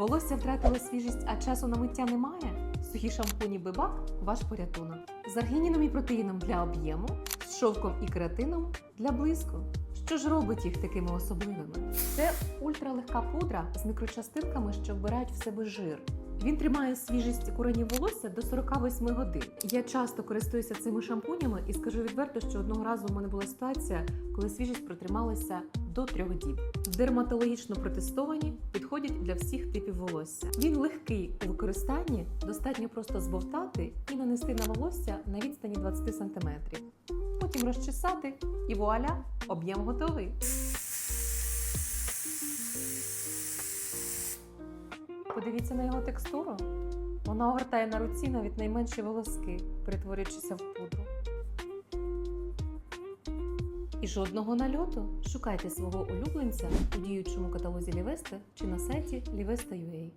Волосся втратило свіжість, а часу на миття немає? Сухі шампуні Бебак ваш порятунок. З аргініном і протеїном для об'єму, з шовком і кератином для блиску. Що ж робить їх такими особливими? Це ультралегка пудра з мікрочастинками, що вбирають в себе жир. Він тримає свіжість куренів волосся до 48 годин. Я часто користуюся цими шампунями і скажу відверто, що одного разу у мене була ситуація, коли свіжість протрималася до трьох діб. Дерматологічно протестовані, підходять для всіх типів волосся. Він легкий у використанні, достатньо просто збовтати і нанести на волосся на відстані 20 см. Потім розчесати і вуаля, об'єм готовий. Подивіться на його текстуру. Вона огортає на руці навіть найменші волоски, перетворюючися в пудру. І жодного нальоту шукайте свого улюбленця у діючому каталозі Лівеста чи на сайті Livesta.ua.